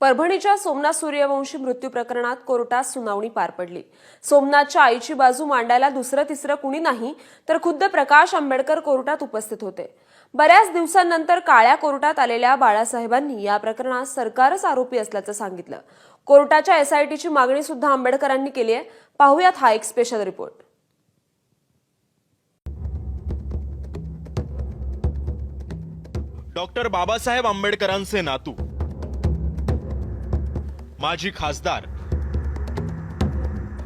परभणीच्या सोमनाथ सूर्यवंशी मृत्यू प्रकरणात कोर्टात सुनावणी पार पडली. सोमनाथच्या आईची बाजू मांडायला दुसरं तिसरं कुणी नाही तर खुद्द प्रकाश आंबेडकर कोर्टात उपस्थित होते. बऱ्याच दिवसांनंतर काळ्या कोर्टात आलेल्या बाळासाहेबांनी या प्रकरणात सरकारच आरोपी असल्याचं सांगितलं. कोर्टाच्या एसआयटीची मागणी सुद्धा आंबेडकरांनी केली आहे. पाहुयात हा एक स्पेशल रिपोर्ट डॉक्टर बाबासाहेब आंबेडकरांचे नातू. माजी खासदार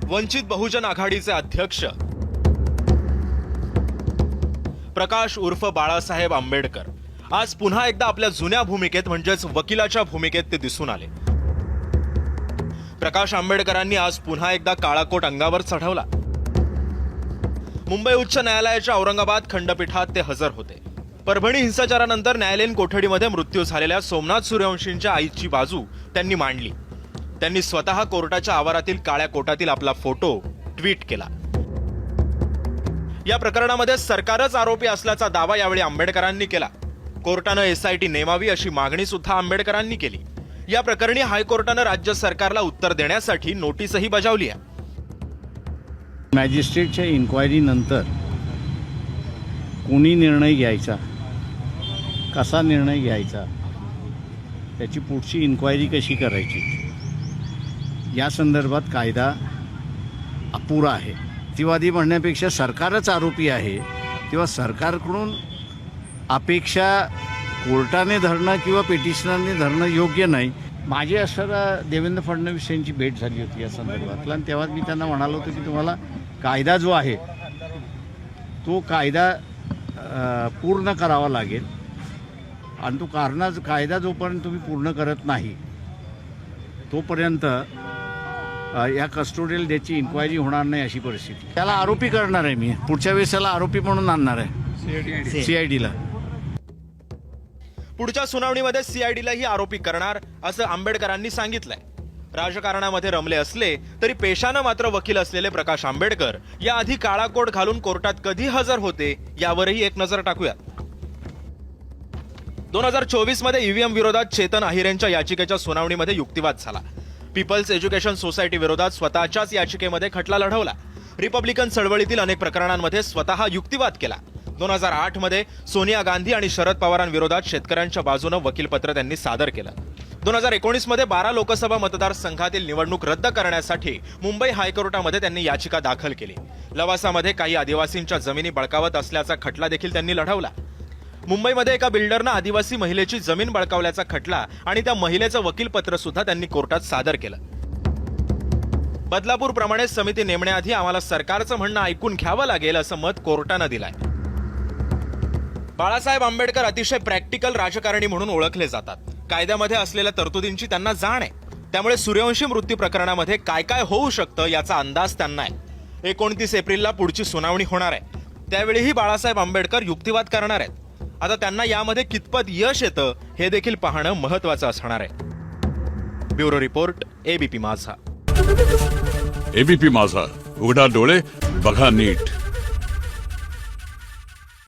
वंचित बहुजन आघाडीचे अध्यक्ष प्रकाश उर्फ बाळासाहेब आंबेडकर. आज पुन्हा एकदा आपल्या जुन्या भूमिकेत म्हणजेच वकिलाच्या भूमिकेत ते दिसून आले. प्रकाश आंबेडकरांनी आज पुन्हा एकदा काळाकोट अंगावर चढवला. मुंबई उच्च न्यायालयाच्या औरंगाबाद खंडपीठात ते हजर होते. परभणी हिंसाचारानंतर न्यायालयीन कोठडीमध्ये मृत्यू झालेल्या सोमनाथ सूर्यवंशींच्या आईची बाजू त्यांनी मांडली. त्यांनी स्वतः कोर्टाच्या आवारातील काळ्या कोटातील आपला फोटो ट्विट केला. या प्रकरणामध्ये सरकारच आरोपी असल्याचा दावा यावेळी आंबेडकरांनी केला. कोर्टानं एसआयटी नेमावी अशी मागणी सुद्धा आंबेडकरांनी केली. या प्रकरणी हायकोर्टानं राज्य सरकारला उत्तर देण्यासाठी नोटीसही बजावली आहे. मॅजिस्ट्रेटच्या इन्क्वायरीनंतर कोणी निर्णय घ्यायचा? कसा निर्णय घ्यायचा? त्याची पुढची इन्क्वायरी कशी करायची? या संदर्भात कायदा अपुरा आहे. प्रतिवादी म्हणण्यापेक्षा सरकारच आरोपी आहे. तेव्हा सरकारकडून अपेक्षा कोर्टाने धरणं किंवा पिटिशनरने धरणं योग्य नाही. माझी असताना देवेंद्र फडणवीस यांची भेट झाली होती या संदर्भातला आणि तेव्हा मी त्यांना म्हणालो होतो की तुम्हाला कायदा जो आहे तो कायदा पूर्ण करावा लागेल. आणि तो कारणा कायदा जोपर्यंत तुम्ही पूर्ण करत नाही तोपर्यंत या कस्टोडियल डेटची इन्क्वायरी होणार नाही अशी परिस्थिती. त्याला आरोपी करणार आहे मी. पुढच्या वेळेस त्याला आरोपी म्हणून आणणार आहे. सीआयडीला पुढच्या सुनावणीमध्ये सीआयडीलाही आरोपी करणार असं आंबेडकरांनी सांगितलंय. राजकारणामध्ये रमले असले तरी पेशानं मात्र वकील असलेले प्रकाश आंबेडकर याआधी काळा कोट घालून कोर्टात कधी हजर होते यावरही एक नजर टाकूया दोन हजार चोवीसमध्ये ईव्हीएम विरोधात चेतन अहिरेंच्या याचिकेच्या सुनावणीमध्ये युक्तिवाद झाला. पीपल्स एज्युकेशन सोसायटी विरोधात स्वतःच्याच याचिकेमध्ये खटला लढवला. रिपब्लिकन चळवळीतील अनेक प्रकरणांमध्ये स्वतः युक्तिवाद केला. दोन हजार आठमध्ये सोनिया गांधी आणि शरद पवारांविरोधात शेतकऱ्यांच्या बाजूनं वकीलपत्र त्यांनी सादर केलं. दोन हजार एकोणीसमध्ये बारा लोकसभा मतदारसंघातील निवडणूक रद्द करण्यासाठी मुंबई हायकोर्टामध्ये त्यांनी याचिका दाखल केली. लवासामध्ये काही आदिवासींच्या जमिनी बळकावत असल्याचा खटला देखील त्यांनी लढवला. मुंबईमध्ये एका बिल्डरनं आदिवासी महिलेची जमीन बळकावल्याचा खटला आणि त्या महिलेचं वकीलपत्र सुद्धा त्यांनी कोर्टात सादर केलं. बदलापूर प्रमाणे समिती नेमण्याआधी आम्हाला सरकारचं म्हणणं ऐकून घ्यावं लागेल असं मत कोर्टानं दिलंय. बाळासाहेब आंबेडकर अतिशय प्रॅक्टिकल राजकारणी म्हणून ओळखले जातात. कायद्यामध्ये असलेल्या तरतुदींची त्यांना जाण आहे. त्यामुळे सूर्यवंशी मृत्यू प्रकरणामध्ये काय काय होऊ शकतं याचा अंदाज त्यांना आहे. एकोणतीस एप्रिलला पुढची सुनावणी होणार आहे. त्यावेळीही बाळासाहेब आंबेडकर युक्तिवाद करणार आहेत. आता त्यांना यामध्ये कितपत यश येतं हे देखील पाहणं महत्वाचं असणार आहे. Bureau report ABP Majha. ABP Majha. उघडा डोळे बघा नीट.